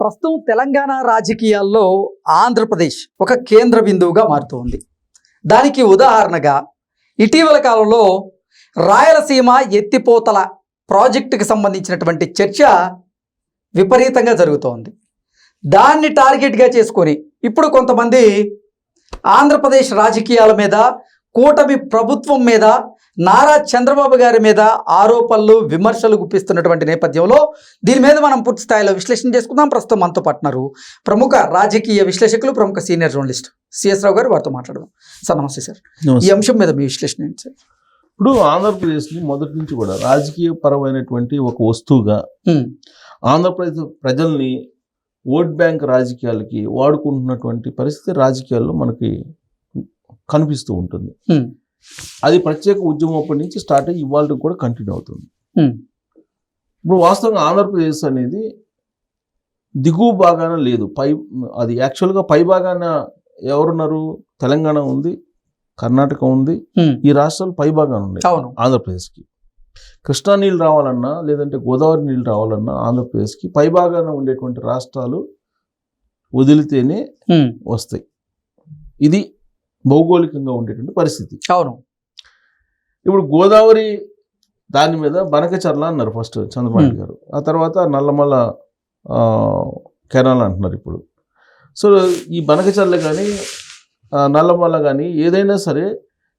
ప్రస్తుతం తెలంగాణ రాజకీయాల్లో ఆంధ్రప్రదేశ్ ఒక కేంద్ర బిందువుగా మారుతోంది. దానికి ఉదాహరణగా ఇటీవల కాలంలో రాయలసీమ ఎత్తిపోతల ప్రాజెక్టుకి సంబంధించినటువంటి చర్చ విపరీతంగా జరుగుతోంది. దాన్ని టార్గెట్గా చేసుకొని ఇప్పుడు కొంతమంది ఆంధ్రప్రదేశ్ రాజకీయాల మీద కూటమి ప్రభుత్వం మీద నారా చంద్రబాబు గారి మీద ఆరోపణలు విమర్శలు గుప్పిస్తున్నటువంటి నేపథ్యంలో దీని మీద మనం పూర్తి స్థాయిలో విశ్లేషణ చేసుకుందాం. ప్రస్తుతం మనతో పాటున్నారు ప్రముఖ రాజకీయ విశ్లేషకులు ప్రముఖ సీనియర్ జర్నలిస్ట్ సిఎస్ రావు గారు. వారితో మాట్లాడదాం. సార్ నమస్తే సార్. ఈ అంశం మీద మీ విశ్లేషణ ఏంటి సార్? ఇప్పుడు ఆంధ్రప్రదేశ్ని మొదటి నుంచి కూడా రాజకీయ పరమైనటువంటి ఒక వస్తువుగా ఆంధ్రప్రదేశ్ ప్రజల్ని ఓట్ బ్యాంక్ రాజకీయాలకి వాడుకుంటున్నటువంటి పరిస్థితి రాజకీయాల్లో మనకి కనిపిస్తూ ఉంటుంది. అది ప్రత్యేక ఉద్యమం అప్పటి నుంచి స్టార్ట్ అయ్యి ఇవాళ కూడా కంటిన్యూ అవుతుంది. ఇప్పుడు వాస్తవంగా ఆంధ్రప్రదేశ్ అనేది దిగువ భాగాన లేదు. పై అది యాక్చువల్గా పై భాగాన ఎవరున్నారు? తెలంగాణ ఉంది కర్ణాటక ఉంది. ఈ రాష్ట్రాలు పై భాగాన ఉన్నాయి ఆంధ్రప్రదేశ్కి. కృష్ణా నీళ్ళు రావాలన్నా లేదంటే గోదావరి నీళ్ళు రావాలన్నా ఆంధ్రప్రదేశ్కి పైభాగాన ఉండేటువంటి రాష్ట్రాలు వదిలితేనే వస్తాయి. ఇది భౌగోళికంగా ఉండేటువంటి పరిస్థితి. అవును. ఇప్పుడు గోదావరి దాని మీద బనకచర్ల అన్నారు ఫస్ట్ చంద్రబాబు గారు. ఆ తర్వాత నల్లమల్ల కెనాల్ అంటున్నారు ఇప్పుడు. సో ఈ బనకచర్ల కానీ నల్లమల్ల కానీ ఏదైనా సరే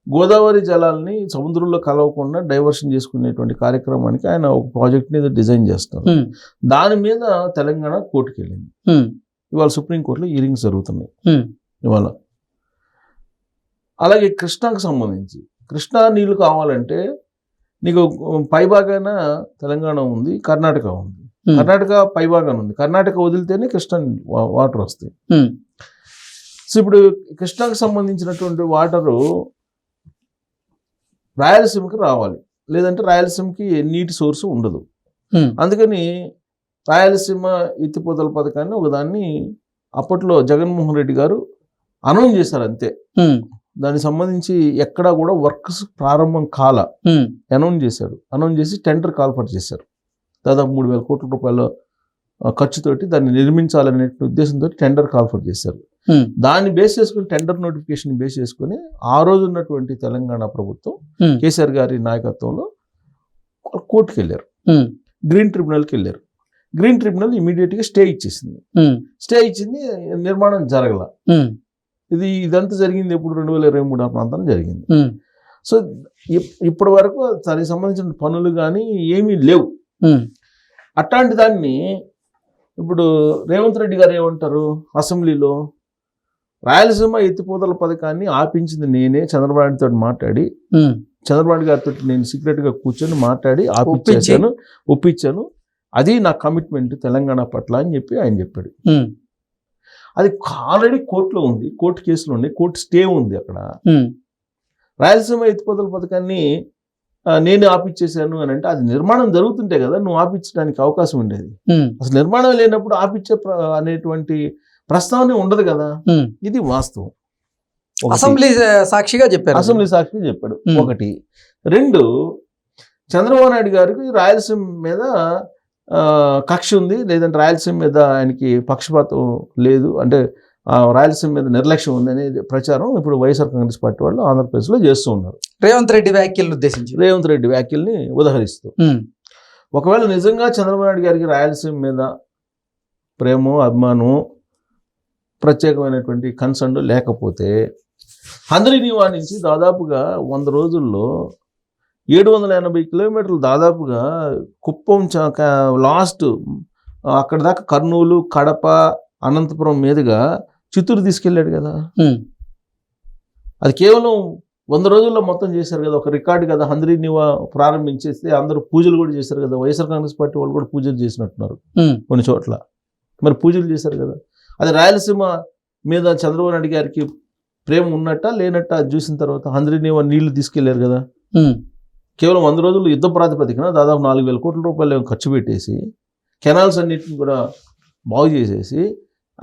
గోదావరి జలాల్ని సముద్రంలో కలవకుండా డైవర్షన్ చేసుకునేటువంటి కార్యక్రమానికి ఆయన ఒక ప్రాజెక్ట్ని ఏదో డిజైన్ చేస్తున్నారు. ఉమ్, దాని మీద తెలంగాణ కోర్టుకు వెళ్ళింది ఇవాళ సుప్రీంకోర్టులో హియరింగ్స్ జరుగుతున్నాయి. ఇవాళ అలాగే కృష్ణాకు సంబంధించి. కృష్ణా నీళ్ళు కావాలంటే నీకు పైభాగాన తెలంగాణ ఉంది కర్ణాటక ఉంది. కర్ణాటక పైభాగాన ఉంది. కర్ణాటక వదిలితేనే కృష్ణా వాటర్ వస్తాయి. సో ఇప్పుడు కృష్ణాకు సంబంధించినటువంటి వాటరు రాయలసీమకి రావాలి. లేదంటే రాయలసీమకి నీటి సోర్స్ ఉండదు. అందుకని రాయలసీమ ఎత్తిపోతల పథకాన్ని ఒకదాన్ని అప్పట్లో జగన్మోహన్ రెడ్డి గారు అనౌన్స్ చేశారు అంతే. దానికి సంబంధించి ఎక్కడా కూడా వర్క్స్ ప్రారంభం కాల. అనౌన్స్ చేశాడు. అనౌన్స్ చేసి టెండర్ కాల్ఫర్ చేశారు. దాదాపు మూడు వేల కోట్ల రూపాయల ఖర్చుతోటి దాన్ని నిర్మించాలనే ఉద్దేశంతో టెండర్ కాల్ఫర్ చేశారు. దాన్ని బేస్ చేసుకుని టెండర్ నోటిఫికేషన్ బేస్ చేసుకుని ఆ రోజు ఉన్నటువంటి తెలంగాణ ప్రభుత్వం కేసీఆర్ గారి నాయకత్వంలో కోర్టుకు వెళ్ళారు గ్రీన్ ట్రిబ్యునల్కి వెళ్ళారు. గ్రీన్ ట్రిబ్యునల్ ఇమీడియట్గా స్టే ఇచ్చేసింది. స్టే ఇచ్చింది నిర్మాణం జరగల. ఇది ఇదంతా జరిగింది ఎప్పుడు రెండు వేల ఇరవై మూడు ఆ ప్రాంతాల్లో జరిగింది. సో ఇప్- ఇప్పటి వరకు దానికి సంబంధించిన పనులు కానీ ఏమీ లేవు. అట్లాంటి దాన్ని ఇప్పుడు రేవంత్ రెడ్డి గారు ఏమంటారు? అసెంబ్లీలో రాయలసీమ ఎత్తిపోతల పథకాన్ని ఆపించింది నేనే చంద్రబాబు నాయుడుతో మాట్లాడి చంద్రబాబు గారితో నేను సీక్రెట్గా కూర్చొని మాట్లాడి ఆపించాను ఒప్పించాను. అది నా కమిట్మెంట్ తెలంగాణ పట్ల అని చెప్పి ఆయన చెప్పాడు. అది ఆల్రెడీ కోర్టులో ఉంది కోర్టు కేసులో ఉంది కోర్టు స్టే ఉంది అక్కడ. రాయలసీమ ఎత్తిపోతల పథకాన్ని నేను ఆపిచ్చేసాను అని అంటే అది నిర్మాణం జరుగుతుంటే కదా నువ్వు ఆపించడానికి అవకాశం ఉండేది. అసలు నిర్మాణం లేనప్పుడు ఆపిచ్చే అనేటువంటి ప్రస్తావన ఉండదు కదా. ఇది వాస్తవం. అసెంబ్లీ సాక్షిగా చెప్పారు. అసెంబ్లీ సాక్షి చెప్పాడు. ఒకటి. రెండు చంద్రబాబు నాయుడు గారికి రాయలసీమ మీద కక్ష ఉంది. లేదంటే రాయలసీమ మీద ఆయనకి పక్షపాతం లేదు. అంటే ఆ, రాయలసీమ మీద నిర్లక్ష్యం ఉంది అనేది ప్రచారం ఇప్పుడు వైఎస్ఆర్ కాంగ్రెస్ పార్టీ వాళ్ళు ఆంధ్రప్రదేశ్లో చేస్తూ ఉన్నారు. రేవంత్ రెడ్డి వ్యాఖ్యలను ఉద్దేశించి. రేవంత్ రెడ్డి వ్యాఖ్యల్ని ఉదహరిస్తూ. ఒకవేళ నిజంగా చంద్రబాబు నాయుడు గారికి రాయలసీమ మీద ప్రేమ అభిమానం ప్రత్యేకమైనటువంటి కన్సర్న్ లేకపోతే హంద్రీనివా నుంచి దాదాపుగా వంద రోజుల్లో ఏడు వందల ఎనభై కిలోమీటర్లు దాదాపుగా కుప్పం లాస్ట్ అక్కడ దాకా కర్నూలు కడప అనంతపురం మీదుగా చిత్తూరు తీసుకెళ్ళాడు కదా. అది కేవలం వంద రోజుల్లో మొత్తం చేశారు కదా. ఒక రికార్డు కదా. హంద్రీ నివా ప్రారంభించేస్తే అందరూ పూజలు కూడా చేశారు కదా. వైఎస్ఆర్ కాంగ్రెస్ పార్టీ వాళ్ళు కూడా పూజలు చేసినట్టున్నారు కొన్ని చోట్ల. మరి పూజలు చేశారు కదా. అది రాయలసీమ మీద చంద్రబాబు నాయుడు గారికి ప్రేమ ఉన్నట్ట లేనట్ట అది చూసిన తర్వాత హంద్రీ నివా నీళ్ళు తీసుకెళ్ళారు కదా. కేవలం వంద రోజులు యుద్ధ ప్రాతిపదికన దాదాపు నాలుగు వేల కోట్ల రూపాయలు ఖర్చు పెట్టేసి కెనాల్స్ అన్నిటిని కూడా బాగు చేసేసి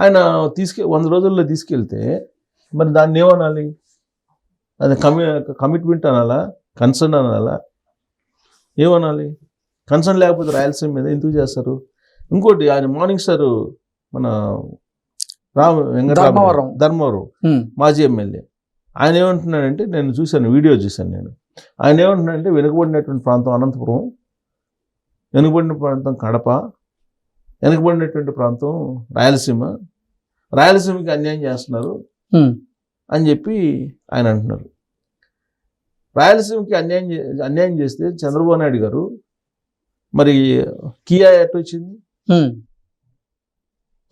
ఆయన తీసుకె వంద రోజుల్లో తీసుకెళ్తే మరి దాన్ని ఏమనాలి? అది కమి కమిట్మెంట్ అనాలా? కన్సర్న్ అనాలా? ఏమనాలి? కన్సర్న్ లేకపోతే రాయలసీమ మీద ఎందుకు చేస్తారు? ఇంకోటి ఆయన మార్నింగ్ సార్ మన రామ వెంకటరామ ధర్మవరం. మాజీ ఎమ్మెల్యే. ఆయన ఏమంటున్నాడంటే నేను చూశాను వీడియో చూశాను నేను. ఆయన ఏమంటున్నాడంటే వెనుకబడినటువంటి ప్రాంతం అనంతపురం వెనుకబడిన ప్రాంతం కడప వెనుకబడినటువంటి ప్రాంతం రాయలసీమ. రాయలసీమకి అన్యాయం చేస్తున్నారు అని చెప్పి ఆయన అంటున్నారు. రాయలసీమకి అన్యాయం చే- అన్యాయం చేస్తే చంద్రబాబు నాయుడు గారు మరి కియా ఎట్ వచ్చింది?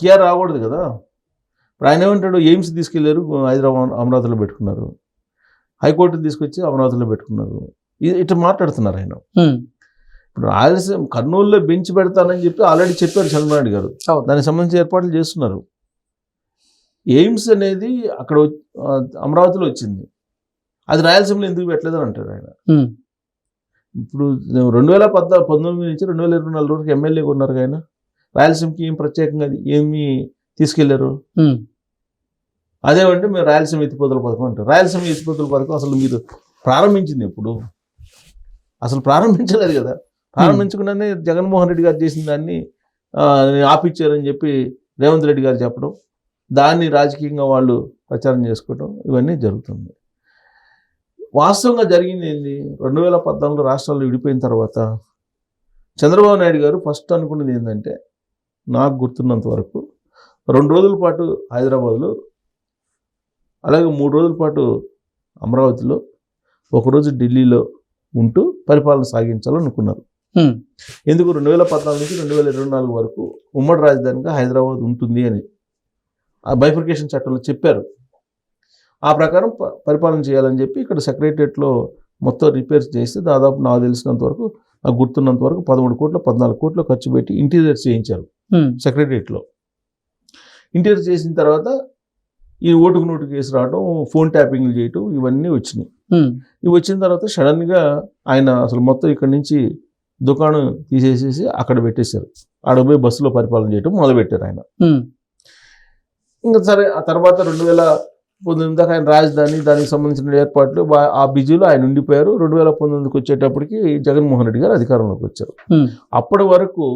కియా రాకూడదు కదా. ఇప్పుడు ఆయన ఏమంటాడు ఎయిమ్స్ తీసుకెళ్ళారు హైదరాబాద్ అమరావతిలో పెట్టుకున్నారు. హైకోర్టుని తీసుకొచ్చి అమరావతిలో పెట్టుకున్నారు. ఇట్లా మాట్లాడుతున్నారు ఆయన. ఇప్పుడు రాయలసీమ కర్నూలులో బెంచ్ పెడతానని చెప్పి ఆల్రెడీ చెప్పారు చంద్రబాబు గారు. దానికి సంబంధించి ఏర్పాట్లు చేస్తున్నారు. ఎయిమ్స్ అనేది అక్కడ అమరావతిలో వచ్చింది. అది రాయలసీమలో ఎందుకు పెట్టలేదని అంటారు ఆయన. ఇప్పుడు రెండు వేల పద్నాలుగు పంతొమ్మిది నుంచి రెండు వేల ఇరవై నాలుగు వరకు ఎమ్మెల్యేగా ఉన్నారు ఆయన. రాయలసీమకి ఏం ప్రత్యేకంగా ఏమి తీసుకెళ్ళారు? అదేమంటే మీరు రాయలసీమ ఎత్తిపోతల పథకం అంటారు. రాయలసీమ ఎత్తిపోతల పథకం అసలు మీరు ప్రారంభించింది ఎప్పుడు? అసలు ప్రారంభించలేదు కదా. ప్రారంభించకుండానే జగన్మోహన్ రెడ్డి గారు చేసిన దాన్ని ఆపిచ్చారని చెప్పి రేవంత్ రెడ్డి గారు చెప్పడం దాన్ని రాజకీయంగా వాళ్ళు ప్రచారం చేసుకోవడం ఇవన్నీ జరుగుతుంది వాస్తవంగా జరిగింది ఏంది? రెండు వేల పద్నాలుగులో రాష్ట్రాలు విడిపోయిన తర్వాత చంద్రబాబు నాయుడు గారు ఫస్ట్ అనుకున్నది ఏంటంటే నాకు గుర్తున్నంత వరకు రెండు రోజుల పాటు హైదరాబాద్లో అలాగే మూడు రోజుల పాటు అమరావతిలో ఒకరోజు ఢిల్లీలో ఉంటూ పరిపాలన సాగించాలనుకున్నారు. ఎందుకు రెండు వేల పద్నాలుగు నుంచి రెండు వేల ఇరవై నాలుగు వరకు ఉమ్మడి రాజధానిగా హైదరాబాద్ ఉంటుంది అని ఆ బైఫర్కేషన్ చట్టంలో చెప్పారు. ఆ ప్రకారం ప- పరిపాలన చేయాలని చెప్పి ఇక్కడ సెక్రటరియట్లో మొత్తం రిపేర్స్ చేస్తే దాదాపు నాకు తెలిసినంత వరకు నాకు గుర్తున్నంత వరకు పదమూడు కోట్ల పద్నాలుగు కోట్లు ఖర్చు పెట్టి ఇంటీరియర్స్ చేయించారు సెక్రటరియట్లో. ఇంటీరియర్ చేసిన తర్వాత ఈ ఓటుకు నోటు కేసు రావడం ఫోన్ ట్యాపింగ్లు చేయటం ఇవన్నీ వచ్చినాయి. ఇవి వచ్చిన తర్వాత సడన్గా ఆయన అసలు మొత్తం ఇక్కడి నుంచి దుకాణం తీసేసేసి అక్కడ పెట్టేశారు. ఆడ పోయి బస్సులో పరిపాలన చేయటం మొదలుపెట్టారు ఆయన. ఇంకా సరే ఆ తర్వాత రెండు వేల పంతొమ్మిది దాకా ఆయన రాజధాని దానికి సంబంధించిన ఏర్పాట్లు ఆ బిజీలో ఆయన ఉండిపోయారు. రెండు వేల పంతొమ్మిదికి వచ్చేటప్పటికి జగన్మోహన్ రెడ్డి గారు అధికారంలోకి వచ్చారు. అప్పటి వరకు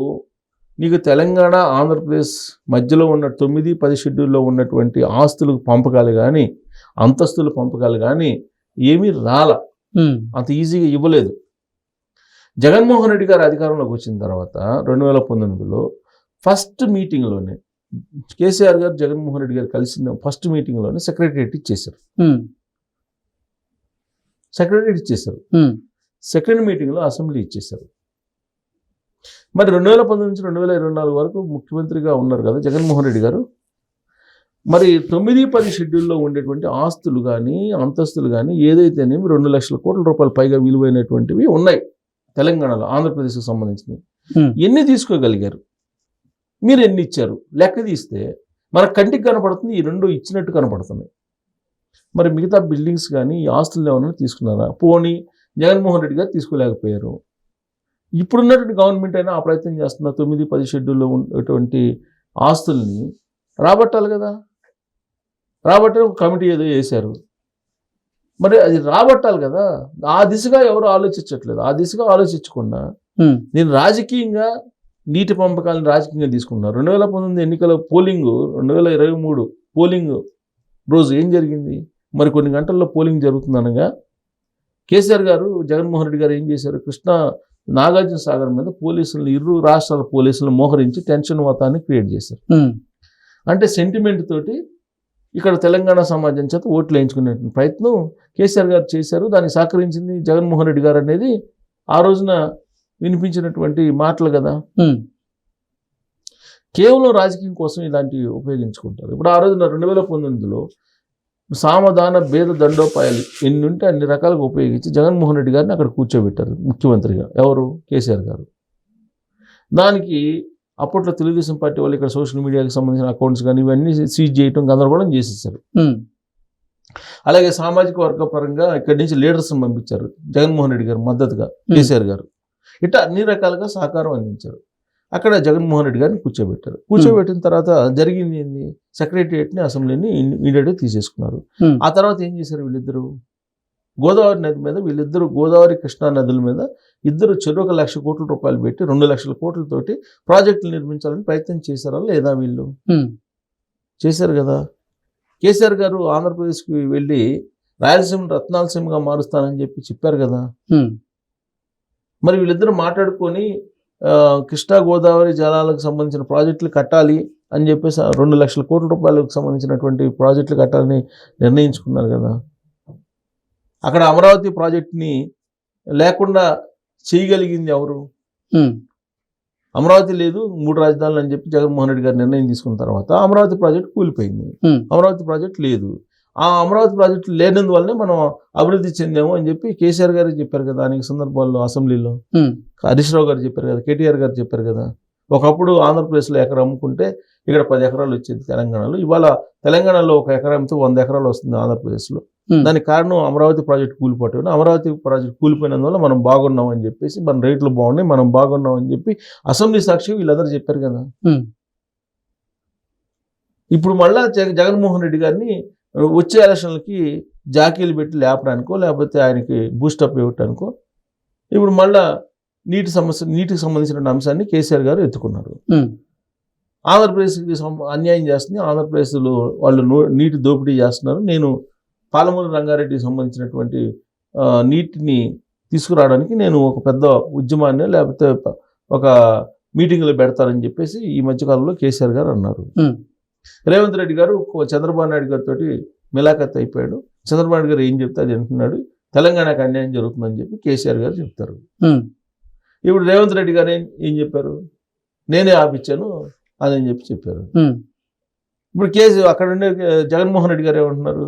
నీకు తెలంగాణ ఆంధ్రప్రదేశ్ మధ్యలో ఉన్న తొమ్మిది పది షెడ్యూల్లో ఉన్నటువంటి ఆస్తులకు పంపకాలు కానీ అంతస్తుల పంపకాలు కానీ ఏమీ రాల. అంత ఈజీగా ఇవ్వలేదు. జగన్మోహన్ రెడ్డి గారు అధికారంలోకి వచ్చిన తర్వాత రెండు వేల పంతొమ్మిదిలో ఫస్ట్ మీటింగ్లోనే కేసీఆర్ గారు జగన్మోహన్ రెడ్డి గారు కలిసిన ఫస్ట్ మీటింగ్లోనే సెక్రటరియట్ ఇచ్చేశారు. సెక్రటరియట్ ఇచ్చేశారు. సెకండ్ మీటింగ్లో అసెంబ్లీ ఇచ్చేశారు. మరి రెండు వేల పంతొమ్మిది నుంచి రెండు వేల ఇరవై నాలుగు వరకు ముఖ్యమంత్రిగా ఉన్నారు కదా జగన్మోహన్ రెడ్డి గారు. మరి తొమ్మిది పది షెడ్యూల్లో ఉండేటువంటి ఆస్తులు కానీ అంతస్తులు కానీ ఏదైతేనేమి రెండు లక్షల కోట్ల రూపాయల పైగా విలువైనటువంటివి ఉన్నాయి తెలంగాణలో ఆంధ్రప్రదేశ్కి సంబంధించినవి. ఎన్ని తీసుకోగలిగారు? మీరు ఎన్ని ఇచ్చారు? లెక్క తీస్తే మన కంటికి కనపడుతుంది ఈ రెండు ఇచ్చినట్టు కనపడుతున్నాయి. మరి మిగతా బిల్డింగ్స్ కానీ ఈ ఆస్తులు ఏమైనా తీసుకున్నారా? పోనీ జగన్మోహన్ రెడ్డి గారు తీసుకోలేకపోయారు. ఇప్పుడున్నటువంటి గవర్నమెంట్ అయినా ఆ ప్రయత్నం చేస్తున్న తొమ్మిది పది షెడ్యూల్లో ఉన్నటువంటి ఆస్తుల్ని రాబట్టాలి కదా. రాబట్టే ఒక కమిటీ ఏదో వేశారు. మరి అది రాబట్టాలి కదా. ఆ దిశగా ఎవరు ఆలోచించట్లేదు. ఆ దిశగా ఆలోచించకుండా నేను రాజకీయంగా నీటి పంపకాలను రాజకీయంగా తీసుకున్నాను రెండు వేల పంతొమ్మిది ఎన్నికల పోలింగ్ రెండు వేల ఇరవై మూడు పోలింగ్ రోజు ఏం జరిగింది? మరి కొన్ని గంటల్లో పోలింగ్ జరుగుతుందనగా కేసీఆర్ గారు జగన్మోహన్ రెడ్డి గారు ఏం చేశారు? కృష్ణా నాగార్జున సాగర్ మీద పోలీసులను ఇరు రాష్ట్రాల పోలీసులను మోహరించి టెన్షన్ వాతాన్ని క్రియేట్ చేశారు. అంటే సెంటిమెంట్ తోటి ఇక్కడ తెలంగాణ సమాజం చేత ఓట్లు వేయించుకునే ప్రయత్నం కేసీఆర్ గారు చేశారు. దానికి సహకరించింది జగన్మోహన్ రెడ్డి గారు అనేది ఆ రోజున వినిపించినటువంటి మాటలు కదా. కేవలం రాజకీయం కోసం ఇలాంటివి ఉపయోగించుకుంటారు. ఇప్పుడు ఆ రోజున రెండు వేల పంతొమ్మిదిలో సామధాన భేద దండోపాయాలు ఎన్ని ఉంటే అన్ని రకాలుగా ఉపయోగించి జగన్మోహన్ రెడ్డి గారిని అక్కడ కూర్చోబెట్టారు ముఖ్యమంత్రిగా. ఎవరు? కేసీఆర్ గారు. దానికి అప్పట్లో తెలుగుదేశం పార్టీ వాళ్ళు ఇక్కడ సోషల్ మీడియాకి సంబంధించిన అకౌంట్స్ కానీ ఇవన్నీ సీజ్ చేయటం గందరగోళం చేసేసారు అలాగే సామాజిక వర్గ పరంగా ఇక్కడి నుంచి లీడర్స్ని పంపించారు జగన్మోహన్ రెడ్డి గారు మద్దతుగా కేసీఆర్ గారు. ఇట్లా అన్ని రకాలుగా సహకారం అందించారు. అక్కడ జగన్మోహన్ రెడ్డి గారిని కూర్చోబెట్టారు. కూర్చోబెట్టిన తర్వాత జరిగింది ఏంది? సెక్రటరియట్ని అసెంబ్లీని ఇమీడియట్గా తీసేసుకున్నారు. ఆ తర్వాత ఏం చేశారు వీళ్ళిద్దరు? గోదావరి నది మీద వీళ్ళిద్దరు గోదావరి కృష్ణా నదుల మీద ఇద్దరు చెరొక లక్ష కోట్ల రూపాయలు పెట్టి రెండు లక్షల కోట్లతోటి ప్రాజెక్టులు నిర్మించాలని ప్రయత్నం చేశారా లేదా వీళ్ళు? చేశారు కదా. కేసీఆర్ గారు ఆంధ్రప్రదేశ్కి వెళ్ళి రాయలసీమ రత్నాలసీమగా మారుస్తానని చెప్పి చెప్పారు కదా. మరి వీళ్ళిద్దరు మాట్లాడుకొని కృష్ణా గోదావరి జలాలకు సంబంధించిన ప్రాజెక్టులు కట్టాలి అని చెప్పేసి రెండు లక్షల కోట్ల రూపాయలకు సంబంధించినటువంటి ప్రాజెక్టులు కట్టాలని నిర్ణయించుకున్నారు కదా. అక్కడ అమరావతి ప్రాజెక్ట్ని లేకుండా చేయగలిగింది ఎవరు? అమరావతి లేదు మూడు రాజధానులు అని చెప్పి జగన్మోహన్ రెడ్డి గారు నిర్ణయం తీసుకున్న తర్వాత అమరావతి ప్రాజెక్ట్ కూలిపోయింది. అమరావతి ప్రాజెక్ట్ లేదు. ఆ అమరావతి ప్రాజెక్ట్ లేనందువల్లనే మనం అభివృద్ధి చెందాము అని చెప్పి కేసీఆర్ గారు చెప్పారు కదా అనేక సందర్భాల్లో అసెంబ్లీలో. హరీష్ రావు గారు చెప్పారు కదా కేటీఆర్ గారు చెప్పారు కదా. ఒకప్పుడు ఆంధ్రప్రదేశ్లో ఎకరం అమ్ముకుంటే ఇక్కడ పది ఎకరాలు వచ్చేది తెలంగాణలో. ఇవాళ తెలంగాణలో ఒక ఎకరం అమ్మితే వంద ఎకరాలు వస్తుంది ఆంధ్రప్రదేశ్లో. దానికి కారణం అమరావతి ప్రాజెక్ట్ కూలిపోవటం అమరావతి ప్రాజెక్ట్ కూలిపోయినందువల్ల మనం బాగున్నాం అని చెప్పేసి మన రేట్లు బాగున్నాయి మనం బాగున్నాం అని చెప్పి అసెంబ్లీ సాక్షి వీళ్ళందరూ చెప్పారు కదా. ఇప్పుడు మళ్ళా జగ- జగన్మోహన్ రెడ్డి గారిని వచ్చే ఎలక్షన్లకి జాకీలు పెట్టి లేపడానికో లేకపోతే ఆయనకి బూస్టప్ ఇవ్వటానికో ఇప్పుడు మళ్ళా నీటి సమస్య నీటికి సంబంధించిన అంశాన్ని కేసీఆర్ గారు ఎత్తుకున్నారు. ఆంధ్రప్రదేశ్కి సం- అన్యాయం చేస్తుంది. ఆంధ్రప్రదేశ్లో వాళ్ళు నీటి దోపిడీ చేస్తున్నారు. నేను పాలమూరు రంగారెడ్డికి సంబంధించినటువంటి నీటిని తీసుకురావడానికి నేను ఒక పెద్ద ఉద్యమాన్ని లేకపోతే ఒక మీటింగ్లో పెడతారని చెప్పేసి ఈ మధ్యకాలంలో కేసీఆర్ గారు అన్నారు. రేవంత్ రెడ్డి గారు చంద్రబాబు నాయుడు గారితో మిలాఖత్ అయిపోయాడు. చంద్రబాబు నాయుడు గారు ఏం చెప్తే అది అంటున్నాడు. తెలంగాణకు అన్యాయం జరుగుతుందని చెప్పి కేసీఆర్ గారు చెప్తారు. ఇప్పుడు రేవంత్ రెడ్డి గారు ఏం చెప్పారు? నేనే ఆపిచ్చాను అని చెప్పి చెప్పారు. ఇప్పుడు కేసు అక్కడ ఉండే జగన్మోహన్ రెడ్డి గారు ఏమంటున్నారు?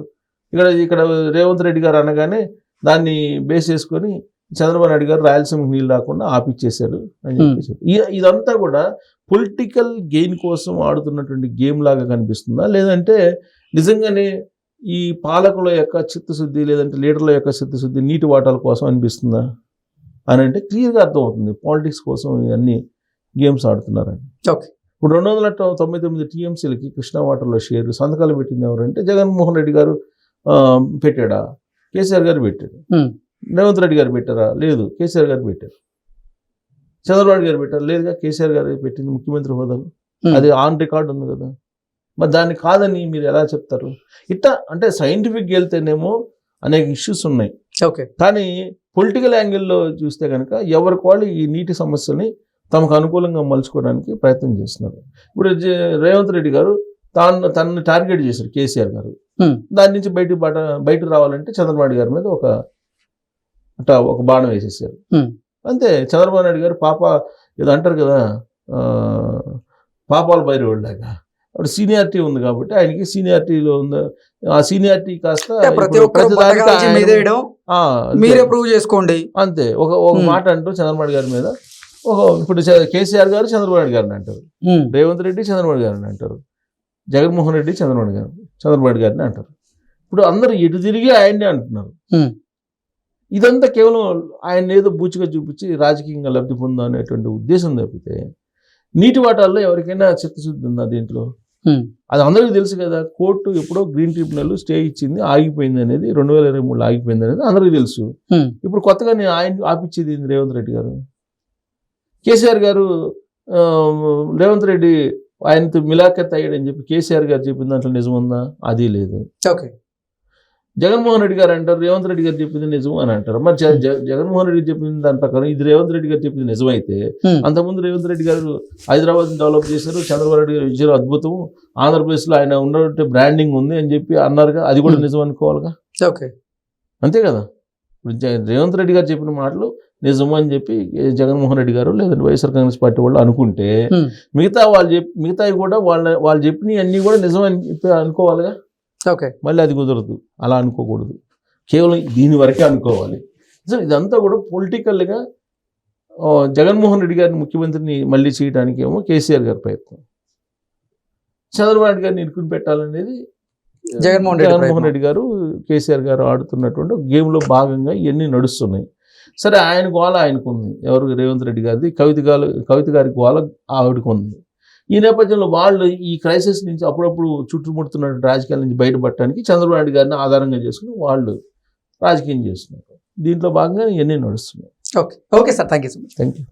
ఇక్కడ ఇక్కడ రేవంత్ రెడ్డి గారు అనగానే దాన్ని బేస్ చేసుకొని చంద్రబాబు నాయుడు గారు రాయలసీమకి నీళ్ళు రాకుండా ఆపిచ్చేశాడు అని చెప్పి చెప్పారు. ఇ- ఇదంతా కూడా పొలిటికల్ గెయిన్ కోసం ఆడుతున్నటువంటి గేమ్ లాగా కనిపిస్తుందా? లేదంటే నిజంగానే ఈ పాలకుల యొక్క చిత్తశుద్ధి లేదంటే లీడర్ల యొక్క చిత్తశుద్ధి నీటి వాటాల కోసం అనిపిస్తుందా? అని అంటే క్లియర్గా అర్థమవుతుంది. పాలిటిక్స్ కోసం ఇవన్నీ గేమ్స్ ఆడుతున్నారని. ఓకే. ఇప్పుడు రెండు వందల తొంభై తొమ్మిది టీఎంసీలకి కృష్ణా వాటర్లో షేర్ సంతకాలు పెట్టింది ఎవరంటే జగన్మోహన్ రెడ్డి గారు పెట్టాడా? కేసీఆర్ గారు పెట్టాడు. ఉమ్, రేవంత్ రెడ్డి గారు పెట్టారా? లేదు. కేసీఆర్ గారు పెట్టారు. చంద్రబాబు గారు పెట్టారు? లేదుగా. కేసీఆర్ గారు పెట్టింది ముఖ్యమంత్రి హోదాలో. అది ఆన్ రికార్డ్ ఉంది కదా. మరి దాన్ని కాదని మీరు ఎలా చెప్తారు? ఇట్లా అంటే సైంటిఫిక్ వెళ్తేనేమో అనేక ఇష్యూస్ ఉన్నాయి. ఓకే. కానీ పొలిటికల్ యాంగిల్లో చూస్తే కనుక ఎవరికి వాళ్ళు ఈ నీటి సమస్యని తమకు అనుకూలంగా మలుచుకోవడానికి ప్రయత్నం చేస్తున్నారు. ఇప్పుడు రేవంత్ రెడ్డి గారు తాను తనని టార్గెట్ చేశారు కేసీఆర్ గారు. దాని నుంచి బయట బయటకు రావాలంటే చంద్రబాబు గారి మీద ఒక అట్లా ఒక బాణం వేసేసారు. అంతే చంద్రబాబు నాయుడు గారు పాప ఏదో అంటారు కదా ఆ, పాపాల బైరవాళ్ళగా అప్పుడు సీనియారిటీ ఉంది కాబట్టి ఆయనకి సీనియారిటీలో ఉంది ఆ సీనియారిటీ కాస్త. మీరే ప్రూవ్ చేసుకోండి. అంతే ఒక ఒక. మాట అంటూ చంద్రబాబు గారి మీద. ఒక ఇప్పుడు కేసీఆర్ గారు చంద్రబాబు నాయుడు గారిని అంటారు. రేవంత్ రెడ్డి చంద్రబాబు గారిని అంటారు. జగన్మోహన్ రెడ్డి చంద్రబాబు గారు చంద్రబాబు గారిని అంటారు. ఇప్పుడు అందరూ ఎటు తిరిగి ఆయన్నే అంటున్నారు. ఇదంతా కేవలం ఆయన ఏదో బూచిగా చూపించి రాజకీయంగా లబ్ధి పొందా అనేటువంటి ఉద్దేశం తప్పితే నీటి వాటాల్లో ఎవరికైనా చిత్తశుద్ధి ఉందా దీంట్లో? అది అందరికీ తెలుసు కదా కోర్టు ఎప్పుడో గ్రీన్ ట్రిబ్యునల్ స్టే ఇచ్చింది ఆగిపోయింది అనేది రెండు వేల ఇరవై మూడులో ఆగిపోయింది అనేది అందరికీ తెలుసు. ఇప్పుడు కొత్తగా నేను ఆయన ఆపిచ్చేది ఏంది రేవంత్ రెడ్డి గారు? కేసీఆర్ గారు రేవంత్ రెడ్డి ఆయనతో మిలాఖత్ అయ్యాడని చెప్పి కేసీఆర్ గారు చెప్పిన దాంట్లో నిజం ఉందా? అది లేదు. ఓకే. జగన్మోహన్ రెడ్డి గారు అంటారు రేవంత్ రెడ్డి గారు చెప్పింది నిజం అని అంటారు. మరి జగన్మోహన్ రెడ్డి చెప్పిన దాని ప్రకారం ఇది రేవంత్ రెడ్డి గారు చెప్పింది నిజమైతే అంతకుముందు రేవంత్ రెడ్డి గారు హైదరాబాద్ డెవలప్ చేశారు చంద్రబాబు నాయుడు గారు విజయం అద్భుతం ఆంధ్రప్రదేశ్లో ఆయన ఉన్నటువంటి బ్రాండింగ్ ఉంది అని చెప్పి అన్నారుగా అది కూడా. నిజం అనుకోవాలిగా? ఓకే. అంతే కదా? రేవంత్ రెడ్డి గారు చెప్పిన మాటలు నిజం అని చెప్పి జగన్మోహన్ రెడ్డి గారు లేదంటే వైఎస్ఆర్ కాంగ్రెస్ పార్టీ వాళ్ళు అనుకుంటే మిగతా వాళ్ళు చెప్ మిగతావి కూడా వాళ్ళ వాళ్ళు చెప్పినవి అన్నీ కూడా నిజం అని చెప్పి అనుకోవాలిగా? ఓకే మళ్ళీ అది కుదరదు. అలా అనుకోకూడదు. కేవలం దీని వరకే అనుకోవాలి. సో ఇదంతా కూడా పొలిటికల్గా జగన్మోహన్ రెడ్డి గారిని ముఖ్యమంత్రిని మళ్ళీ చేయడానికి ఏమో కేసీఆర్ గారి ప్రయత్నం. చంద్రబాబు నాయుడు గారిని ఇరుకుని పెట్టాలనేది జగన్మోహన్ రెడ్డి జగన్మోహన్. రెడ్డి గారు కేసీఆర్ గారు ఆడుతున్నటువంటి గేమ్లో భాగంగా ఇవన్నీ నడుస్తున్నాయి. సరే ఆయన గోల ఆయనకు ఉంది ఎవరు? రేవంత్ రెడ్డి గారిది. కవిత గారు కవిత గారి గోల ఆవిడకు ఉంది ఈ నేపథ్యంలో వాళ్ళు ఈ క్రైసిస్ నుంచి అప్పుడప్పుడు చుట్టుముడుతున్న రాజకీయాల నుంచి బయటపడటానికి చంద్రబాబు నాయుడు గారిని ఆధారంగా చేసుకుని వాళ్ళు రాజకీయం చేస్తున్నారు. దీంట్లో భాగంగా ఇవన్నీ నడుస్తున్నాయి. Okay okay sir thank you so much thank you